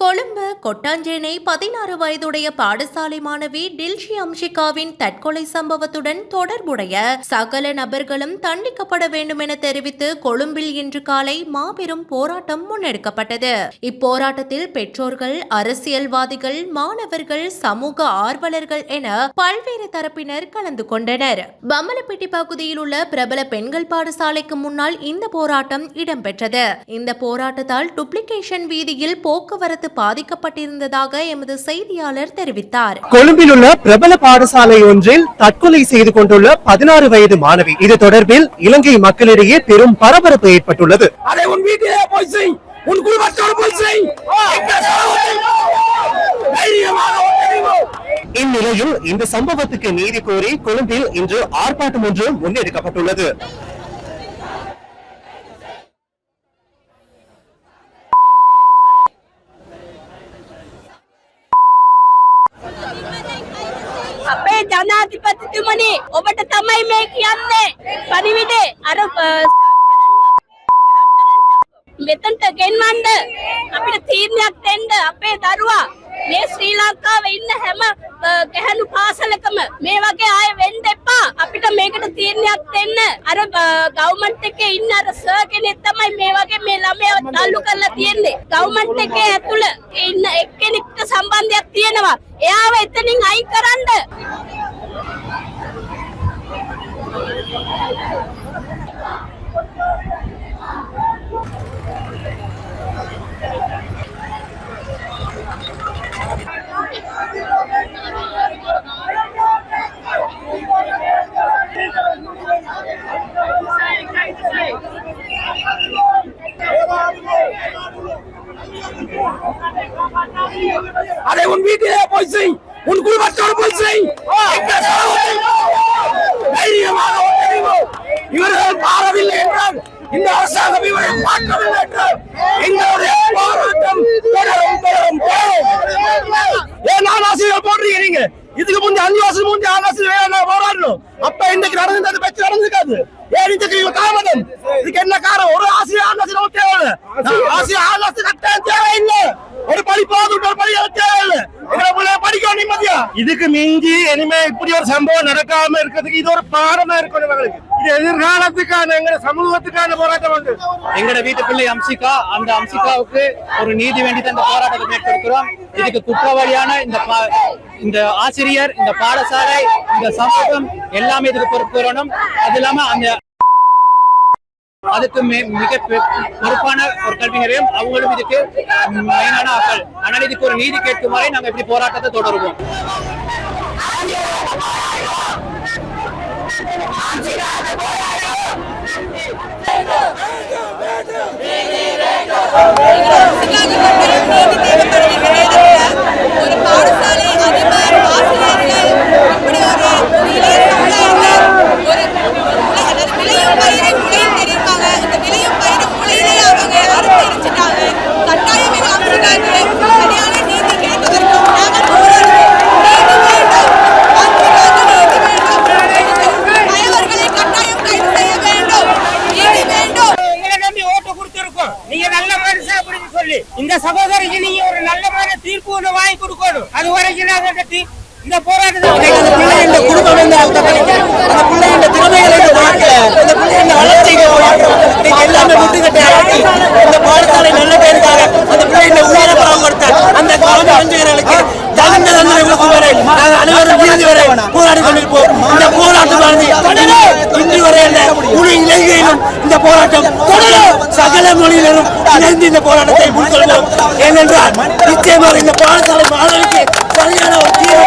கொழும்பு கொட்டாஞ்சேனை பதினாறு வயதுடைய பாடசாலை மாணவி டில்ஷி அம்ஷிகாவின் தற்கொலை சம்பவத்துடன் தொடர்புடைய சகல நபர்களும் தண்டிக்கப்பட வேண்டும் என தெரிவித்து கொழும்பில் இன்று காலை மாபெரும் போராட்டம் முன்னெடுக்கப்பட்டது. இப்போராட்டத்தில் பெற்றோர்கள் அரசியல்வாதிகள் மாணவர்கள் சமூக ஆர்வலர்கள் என பல்வேறு தரப்பினர் கலந்து கொண்டனர். பம்மலப்பட்டி பகுதியில் உள்ள பிரபல பெண்கள் பாடசாலைக்கு முன்னால் இந்த போராட்டம் இடம்பெற்றது. இந்த போராட்டத்தால் டுப்ளிகேஷன் வீதியில் போக்குவரத்து பாதிக்கப்பட்டிருந்ததாக எமது செய்தியாளர் தெரிவித்தார். கொழும்பில் உள்ள பிரபல பாடசாலை ஒன்றில் தற்கொலை செய்து கொண்டுள்ள பதினாறு வயது மாணவி. இது தொடர்பில் இலங்கை மக்களிடையே பெரும் பரபரப்பு ஏற்பட்டுள்ளது. அதை உன் வீட்டிலே போய் செய். உன் குடும்பத்தோடு போய் செய். இந்நிலையில் இந்த சம்பவத்துக்கு நீதி கோரி கொழும்பில் இன்று ஆர்ப்பாட்டம் ஒன்று முன்னெடுக்கப்பட்டுள்ளது අපේ ජනාධිපතිතුමනි ඔබට තමයි මේ කියන්නේ පනිවිඩේ අර අ, මෙතන්ට ගෙන්වන්ඩ අපිට තීරණයක් දෙන්න අපේ දරුවා මේ ශ්‍රී ලංකාව ඉන්න හැම අ, ගැහැණු පාසලකම මේ වගේ ආය වෙන්න එපා අපිට මේකට තීරණයක් දෙන්න අර ගවමන්ට් එකේ ඉන්න අර සර් කෙනෙක් තමයි මේ වගේ මේ ළමයව තල්ලු කරලා තියෙන්නේ ගවමන්ට් එකේ ඇතුළ ඉන්න එක්කෙනෙක්ට සම්බන්ධයක් තියෙනවා එයාව එතනින් අයින් කරන්න அதை உன் வீட்டிலே போய் செய் உன் குடும்பத்தோடு போய் செய் எங்க சமூகத்தை தைரியமாக ஒன்றிணைவு. இவர்கள் மாறவில்லை என்றால் இந்த அரசாங்கம் இவரை மாற்றவில்லை என்றால் எங்களுடைய போராட்டம் தொடரும் தொடரும் தொடரும். ஏன் நான் ஆசிரியர் போடுறீங்க நீங்க. இதுக்கு முந்தைய அஞ்சு வருஷம் முந்தைய ஆசிரியர் போராடணும்? அப்ப இன்னைக்கு நடந்தது அந்த பிரச்சனை நடந்திருக்காது. ஏன் இதுக்கு இவங்க தாமதம் இதுக்கு என்ன காரணம் ஒரு ஆசிரியர் ஆசிரியர் ஆலோசனை கட்டாயம் தேவையில்லை ஒரு படிப்பாவது ஒரு படி தேவையில்லை படிக்க நிம்மதியா இதுக்கு மிஞ்சி இனிமே இப்படி ஒரு சம்பவம் நடக்காம இருக்கிறதுக்கு இது ஒரு பாடமா இருக்கணும் இவங்களுக்கு இது எதிர்காலத்துக்கான எங்க சமூகத்துக்கான போராட்டம் வந்து எங்கட வீட்டு பிள்ளை அம்சிகா அந்த அம்சிகாவுக்கு ஒரு நீதி வேண்டி இந்த போராட்டத்தை மேற்கொள்கிறோம் இதுக்கு குற்றவாளியான இந்த இந்த ஆசிரியர் இந்த பாடசாலை இந்த சமூகம் எல்லாமே இதுக்கு பொறுப்புறணும் அது இல்லாம அந்த அதுக்கு மே- மிக பொறுப்பான ஒரு கல்விஞரையும் அவங்களும் இதுக்கு மெயினான ஆக்கள் ஆனால் இதுக்கு ஒரு நீதி கேட்கும் வரை நாங்க இப்படி போராட்டத்தை தொடருவோம் ஒரு பாடசாலை அதிபர் ஆசிரியர்கள் இப்படி ஒரு இளைய சமுதாயத்தில் ஒரு முளை- அதாவது விளையும் பயிரை முளையும் தெரிவிப்பாங்க இந்த விளையும் பயிரை முளையிலே அவங்க அறுத்து எரிச்சிட்டாங்க கட்டாயம் எங்க அம்சிகாக்கு சரியான நீதி கிடைக்க வரைக்கும் நாங்கள் போராடுவோம் நீதி வேண்டும் அம்சிகாக்கு நீதி வேண்டும் பயவர்களை கட்டாயம் கைது செய்ய வேண்டும் நீதி வேண்டும் எங்களை நம்பி ஓட்டு கொடுத்திருக்கோம் நீங்க நல்ல மனுஷன் அப்படின்னு சொல்லி இந்த சகோதரிக்கு நீங்க ஒரு நல்ல மாதிரி தீர்ப்பு ஒண்ணு வாங்கி கொடுக்கணும் அது வரைக்கும் நாங்க இந்த தீ- இந்த போராட்டத்தை அந்த பிள்ளையின் குடும்பம் வந்து அவங்க படிக்க அந்த பிள்ளையின் திறமைகளை வந்து பார்க்கல அந்த பிள்ளையின் வளர்ச்சியை பார்க்கல இன்னைக்கு எல்லாமே முட்டுக்கட்டை ஆக்கி இந்த பாடசாலை நல்ல பேருக்காக அந்த பிள்ளையின் உயிரை பரவ கொடுத்த அந்த குழந்தை அஞ்சுகிறவர்களுக்கு தகுந்த தண்டனை கொடுக்கும் வரை நாங்கள் அனைவரும் இறுதி வரை போராடி கொண்டிருப்போம் இந்த போராட்டமானது இன்று வரை அல்ல முழு இலங்கையிலும் இந்த போராட்டம் தொடரும். சகல மொழியினரும் இணைந்து இந்த போராட்டத்தை முன்கொள்வோம் ஏனென்றால் நிச்சயமாக இந்த பாடசாலை மாணவிக்கு சரியான ஒரு தீர்வு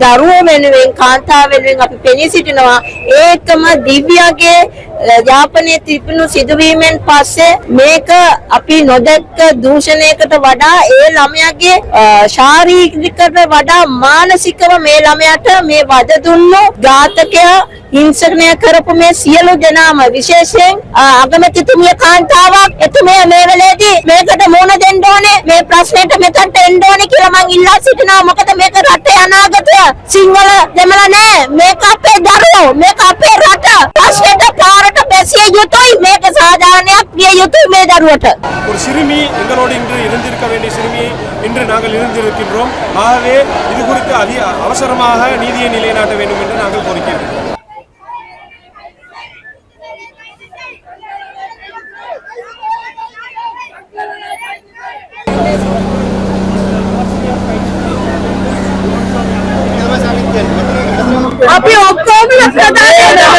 දරුවෝ වෙනුවෙන් කාන්තාව වෙනුවෙන් අපි පෙනී සිටිනවා. ඒකම දිව්‍යගේ යාපනයේ තිබුණු සිදුවීමෙන් පස්සේ මේක අපි නොදැක්ක දූෂණයකට වඩා ඒ ළමයාගේ අ, ශාරීරිකට වඩා මානසිකව මේ ළමයාට මේ වද දුන්නු ඝාතකයා හිංසනය කරපු මේ සියලු දෙනාම විශේෂයෙන් අ, අගමැතිතුමිය කාන්තාවක්. එතුමිය මේ වෙලේදී මේකට මුහුණ දෙන්න ඕනේ. මේ ප්‍රශ්නෙට මෙතනට එන්න ඕනේ කියලා මං ඉල්ලා සිටිනවා. මොකද මේක රටේ අනාගතය. සිංහල දෙමළ නෑ. මේක අපේ දරුවෝ. මේක අපේ රට. ප්‍රශ්නෙට පාරට ಹೋರಾಟ ಬೆಸಿಯಾಗಿತ್ತು ಮೇಕೆ சாதாரண பிள்ளையுக்கு மேதர்வட்ட ஒரு சிறுமி எங்களோடு இன்று இருந்திருக்க வேண்டிய சிறுமி இன்று நாங்கள் இருந்திருக்கின்றோம் ஆகவே இது குறித்து அதிக அவசரமாக நீதியை நிலைநாட்ட வேண்டும் என்று நாங்கள் கோரிக்கிறோம் அப்படி ஒப்போம்ல பிரதான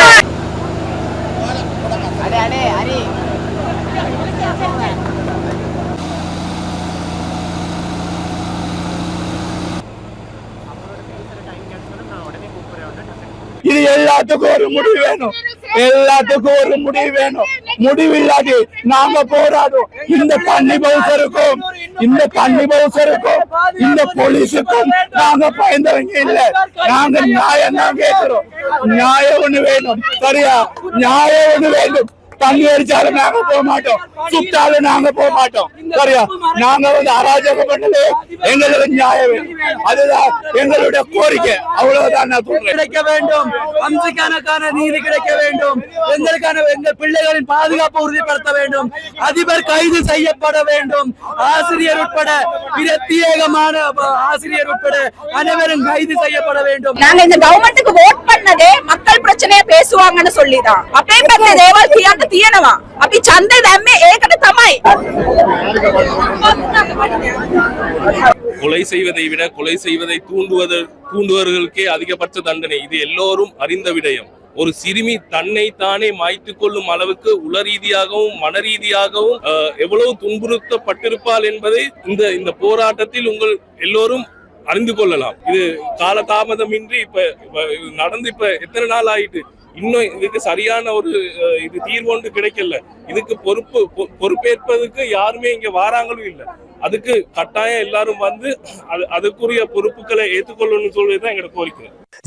இது எல்லாத்துக்கும் ஒரு முடிவு வேணும். எல்லாத்துக்கும் ஒரு முடிவு வேணும். முடிவு இல்லாட்டி நாங்க போராடும் இந்த தண்ணி பவுசருக்கும் இந்த தண்ணி பவுசருக்கும் இந்த போலீஸுக்கும் நாங்க பயந்தவங்க இல்ல. நாங்க நியாயம் தான் கேட்கிறோம் நியாயம் ஒண்ணு வேணும். சரியா? நியாயம் ஒண்ணு வேண்டும் தண்ணி அடிச்சாலும் நாங்க போக மாட்டோம். சுட்டாலும் நாங்க போக மாட்டோம். சரியா? நாங்க வந்து அராஜகம் பண்ணது எங்களுக்கு நியாயம் அதுதான் எங்களுடைய கோரிக்கை. அவ்வளவுதான் நான் சொல்றேன். கிடைக்க வேண்டும். அம்சுக்கானக்கான நீதி கிடைக்க வேண்டும். எங்களுக்கான எங்கள் பிள்ளைகளின் பாதுகாப்பு உறுதிப்படுத்த வேண்டும். அதிபர் கைது செய்யப்பட வேண்டும். ஆசிரியர் உட்பட பிரத்யேகமான ஆசிரியர் உட்பட அனைவரும் கைது செய்யப்பட வேண்டும். நாங்க இந்த கவர்மெண்ட்டுக்கு ஓட் பண்ணதே மக்கள் பிரச்சனையை பேசுவாங்கன்னு சொல்லிதான். அப்பேற்பட்ட தேவால் තියෙනවා අපි ඡන්දේ දැම්මේ ඒකට තමයි கொலை செய்வதை விட கொலை செய்வதை தூண்டுவது தூண்டுவர்களுக்கே அதிகபட்ச தண்டனை இது எல்லோரும் அறிந்த விடயம் ஒரு சிறுமி தன்னை தானே மாய்த்துக் கொள்ளும் அளவுக்கு உள ரீதியாகவும் மன ரீதியாகவும் அஹ், எவ்வளவு துன்புறுத்தப்பட்டிருப்பாள் என்பதை இந்த இந்த போராட்டத்தில் உங்கள் எல்லோரும் அறிந்து கொள்ளலாம் இது காலதாமதமின்றி இப்ப இப்ப இது நடந்து இப்ப எத்தனை நாள் ஆயிட்டு இன்னும் இதுக்கு சரியான ஒரு இது தீர்வு ஒன்று கிடைக்கல. இதுக்கு பொறுப்பு பொ- யாருமே இங்க வாராங்களும் இல்ல. அதுக்கு கட்டாயம் எல்லாரும் வந்து அது அதுக்குரிய பொறுப்புகளை ஏற்றுக்கொள்ளணும்னு சொல்றதுதான் எங்களோட கோரிக்கை.